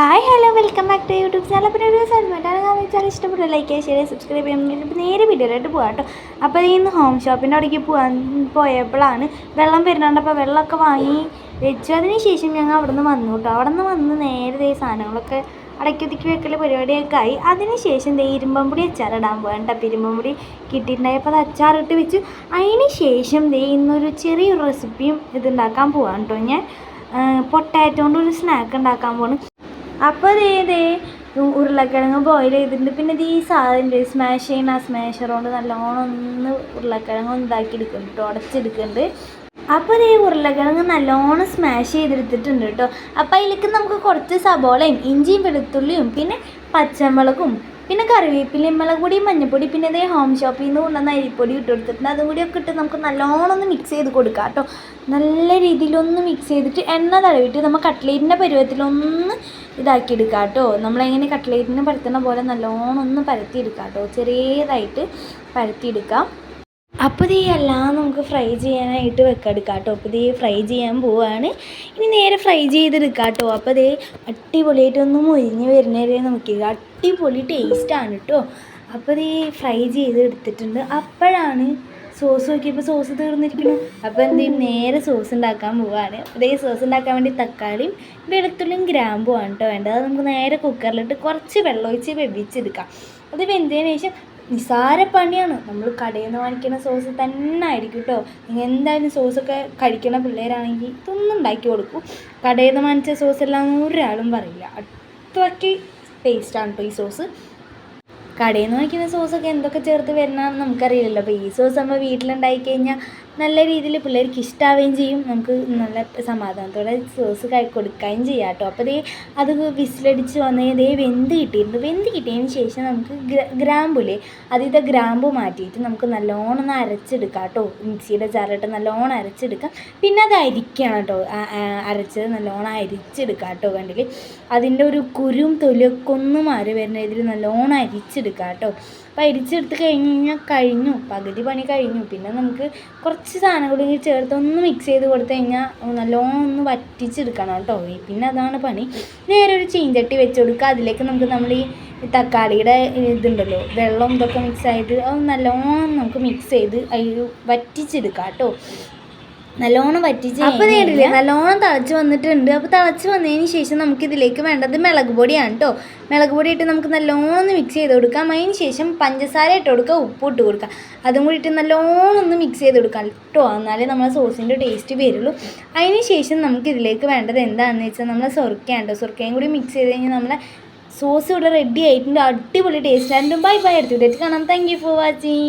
Hi hello welcome back to YouTube channel അപ്പോൾ ഒരു സൽമാറ്റാണ് കാരണം വെച്ചാൽ ഇഷ്ടപ്പെട്ട ലൈക്ക് ചെയ്യുക ഷെയർ സബ്സ്ക്രൈബ് ചെയ്യാൻ ഇപ്പോൾ നേരെ വീഡിയോയിലോട്ട് പോകാം കേട്ടോ. അപ്പോൾ ഇന്ന് ഹോം ഷോപ്പിന്റെ അവിടേക്ക് പോകാൻ പോയപ്പോഴാണ് വെള്ളം വരുന്നുണ്ട് അപ്പോൾ വെള്ളമൊക്കെ വാങ്ങി വെച്ചു. അതിന് ശേഷം ഞങ്ങൾ അവിടെ നിന്ന് വന്നു കേട്ടോ. അവിടെ നിന്ന് വന്ന് നേരെ ദേ സാധനങ്ങളൊക്കെ അടയ്ക്കൊതുക്കി വെക്കൽ പരിപാടിയൊക്കെ ആയി. അതിന് ശേഷം ദേ ഇരുമ്പമ്പൊടി അച്ചാറിടാൻ പോകണ്ട അപ്പോൾ ഇരുമ്പമ്പൊടി കിട്ടിയിട്ടുണ്ടായപ്പോൾ അത് അച്ചാറിട്ട് വെച്ചു. അതിന് ശേഷം ദേ ഇന്നൊരു ചെറിയൊരു റെസിപ്പിയും ഇതുണ്ടാക്കാൻ പോകാം കേട്ടോ ഞാൻ. പൊട്ടാറ്റോണ്ട് ഒരു സ്നാക്ക് ഉണ്ടാക്കാൻ പോണ് അപ്പോൾ ദേ ഉരുളക്കിഴങ്ങ് ബോയിൽ ചെയ്തിട്ടുണ്ട്. പിന്നെ ഇത് ഈ സാധനം സ്മാഷ് ചെയ്യുന്ന ആ സ്മാഷർ കൊണ്ട് നല്ലോണം ഒന്ന് ഉരുളക്കിഴങ്ങ് ഉണ്ടാക്കി ഇതാക്കി എടുക്കുന്നുണ്ട് കേട്ടോ ഉടച്ചെടുക്കുന്നുണ്ട് അപ്പോൾ ഈ ഉരുളക്കിഴങ്ങ് നല്ലോണം സ്മാഷ് ചെയ്തെടുത്തിട്ടുണ്ട് കേട്ടോ. അപ്പോൾ അതിലേക്ക് നമുക്ക് കുറച്ച് സബോളയും ഇഞ്ചിയും വെളുത്തുള്ളിയും പിന്നെ പച്ചമുളകും പിന്നെ കറിവേപ്പിലയും മുളക് പൊടി മഞ്ഞൾപ്പൊടി പിന്നെ ഇതേ ഹോം ഷോപ്പിൽ നിന്ന് കൊണ്ടുവന്ന അരിപ്പൊടി ഇട്ട് കൊടുത്തിട്ടുണ്ട്. അതും കൂടി ഒക്കെ ഇട്ട് നമുക്ക് നല്ലോണം ഒന്ന് മിക്സ് ചെയ്ത് കൊടുക്കാം കേട്ടോ. നല്ല രീതിയിലൊന്ന് മിക്സ് ചെയ്തിട്ട് എണ്ണ തടവിട്ട് നമ്മൾ കട്ട്ലേറ്റിന്റെ പരുവത്തിലൊന്ന് ഇതാക്കി എടുക്കാം കേട്ടോ. നമ്മളെങ്ങനെ കട്ട്ലേറ്റിന് പരത്തുന്ന പോലെ നല്ലോണം ഒന്ന് പരത്തിയെടുക്കാം കേട്ടോ. ചെറിയതായിട്ട് പരത്തിയെടുക്കാം അപ്പോൾ ഇത് എല്ലാം നമുക്ക് ഫ്രൈ ചെയ്യാനായിട്ട് വെക്കെടുക്കാം കേട്ടോ അപ്പോൾ ഇത് ഫ്രൈ ചെയ്യാൻ പോവുകയാണ് ഇനി നേരെ ഫ്രൈ ചെയ്തെടുക്കാം കേട്ടോ അപ്പോൾ ഇത് അടിപൊളിയായിട്ടൊന്ന് മുരിഞ്ഞ് വരുന്നവരെ നമുക്ക് അടിപൊളി ടേസ്റ്റാണ് കേട്ടോ അപ്പോൾ ഇത് ഫ്രൈ ചെയ്തെടുത്തിട്ടുണ്ട്. അപ്പോഴാണ് സോസ് നോക്കിയപ്പോൾ സോസ് തീർന്നിരിക്കുന്നു അപ്പോൾ എന്ത് ചെയ്യും നേരെ സോസ് ഉണ്ടാക്കാൻ പോവുകയാണ് ഈ സോസ് ഉണ്ടാക്കാൻ വേണ്ടി തക്കാളിയും വെളുത്തുള്ളിയും ഗ്രാമ്പുമാണ് കേട്ടോ വേണ്ടത്. അത് നമുക്ക് നേരെ കുക്കറിലിട്ട് കുറച്ച് വെള്ളം ഒഴിച്ച് വെവിച്ചെടുക്കാം. അത് വെന്തതിന് ശേഷം നിസാര പണിയാണ് നമ്മൾ കടയിൽ നിന്ന് വാങ്ങിക്കുന്ന സോസ് തന്നെ ആയിരിക്കും കേട്ടോ നിങ്ങൾ എന്തായാലും സോസൊക്കെ കഴിക്കുന്ന പിള്ളേരാണെങ്കിൽ ഇതൊന്നും ഉണ്ടാക്കി കൊടുക്കും. കടയിൽ നിന്ന് വാങ്ങിച്ച സോസ് എല്ലാം ഒരാളും പറയില്ല. അത്രയ്ക്ക് ടേസ്റ്റാണ് കേട്ടോ ഈ സോസ് കടയിൽ നിന്ന് വാങ്ങിക്കുന്ന സോസൊക്കെ എന്തൊക്കെ ചേർത്ത് വരുന്നതെന്ന് നമുക്കറിയില്ലല്ലോ. അപ്പോൾ ഈ സോസ് നമ്മൾ വീട്ടിലുണ്ടായി കഴിഞ്ഞാൽ നല്ല രീതിയിൽ പിള്ളേർക്ക് ഇഷ്ടമാവുകയും ചെയ്യും. നമുക്ക് നല്ല സമാധാനത്തോടെ സോസ് കൈ കൊടുക്കുകയും ചെയ്യാം കേട്ടോ. അപ്പോൾ ദേ അത് വിസിലടിച്ച് വന്ന് ദേ വെന്ത് കിട്ടിയിട്ടുണ്ട്. വെന്ത് കിട്ടിയതിന് ശേഷം നമുക്ക് ഗ്രാമ്പൂലേ അതിന്റെ ഗ്രാമ്പു മാറ്റിയിട്ട് നമുക്ക് നല്ലോണം ഒന്ന് അരച്ചെടുക്കാം കേട്ടോ. മിക്സിയുടെ ജാറിട്ട് നല്ലോണം അരച്ചെടുക്കാം. പിന്നെ അത് അരിക്കണം കേട്ടോ. അരച്ചത് നല്ലോണം അരിച്ചെടുക്കാം കേട്ടോ വേണ്ടെങ്കിൽ അതിന്റെ ഒരു കുരും തൊലിയൊക്കെ ഒന്ന് മാറി വരുന്ന ഇതിൽ നല്ലോണം അരിച്ചെടുക്കാം കേട്ടോ. അപ്പോൾ അരിച്ചെടുത്ത് കഴിഞ്ഞ് കഴിഞ്ഞാൽ കഴിഞ്ഞു. പകുതി പണി കഴിഞ്ഞു. പിന്നെ നമുക്ക് കുറച്ച് സാധനങ്ങൾ ഇങ്ങനെ ചേർത്ത് ഒന്ന് മിക്സ് ചെയ്ത് കൊടുത്തു കഴിഞ്ഞാൽ നല്ലോണം ഒന്ന് വറ്റിച്ചെടുക്കണം കേട്ടോ. പിന്നെ അതാണ് പണി. നേരെ ഒരു ചീഞ്ചട്ടി വെച്ച് കൊടുക്കുക. അതിലേക്ക് നമുക്ക് നമ്മൾ ഈ തക്കാളിയുടെ ഇതുണ്ടല്ലോ വെള്ളം ഇതൊക്കെ മിക്സ് ആയിട്ട് അത് നല്ലോണം നമുക്ക് മിക്സ് ചെയ്ത് അതിൽ വറ്റിച്ചെടുക്കാം കേട്ടോ. നല്ലോണം വറ്റിച്ച് അപ്പോൾ നേടില്ലേ നല്ലോണം തിളച്ച് വന്നിട്ടുണ്ട്. അപ്പോൾ തിളച്ച് വന്നതിന് ശേഷം നമുക്ക് ഇതിലേക്ക് വേണ്ടത് മിളക് പൊടിയാണ് കേട്ടോ മിളക് പൊടി ഇട്ട് നമുക്ക് നല്ലോണം ഒന്ന് മിക്സ് ചെയ്ത് കൊടുക്കാം. അതിന് ശേഷം പഞ്ചസാര ഇട്ട് കൊടുക്കുക ഉപ്പ് ഇട്ട് കൊടുക്കുക. അതും കൂടി ഇട്ട് നല്ലോണം ഒന്ന് മിക്സ് ചെയ്ത് കൊടുക്കാം കേട്ടോ എന്നാലേ നമ്മളെ സോസിന്റെ ടേസ്റ്റ് വരുള്ളൂ. അതിന് ശേഷം നമുക്ക് ഇതിലേക്ക് വേണ്ടത് എന്താണെന്ന് വെച്ചാൽ നമ്മളെ സൊർക്കയാണ് കേട്ടോ സൊർക്കയും കൂടി മിക്സ് ചെയ്ത് കഴിഞ്ഞാൽ നമ്മളെ സോസ് ഇവിടെ റെഡി ആയിട്ടുണ്ട്. അടിപൊളി ടേസ്റ്റ് ആയിരുന്നു ബൈ ബൈ എടുത്തിട്ട് കാണാം. Thank you for watching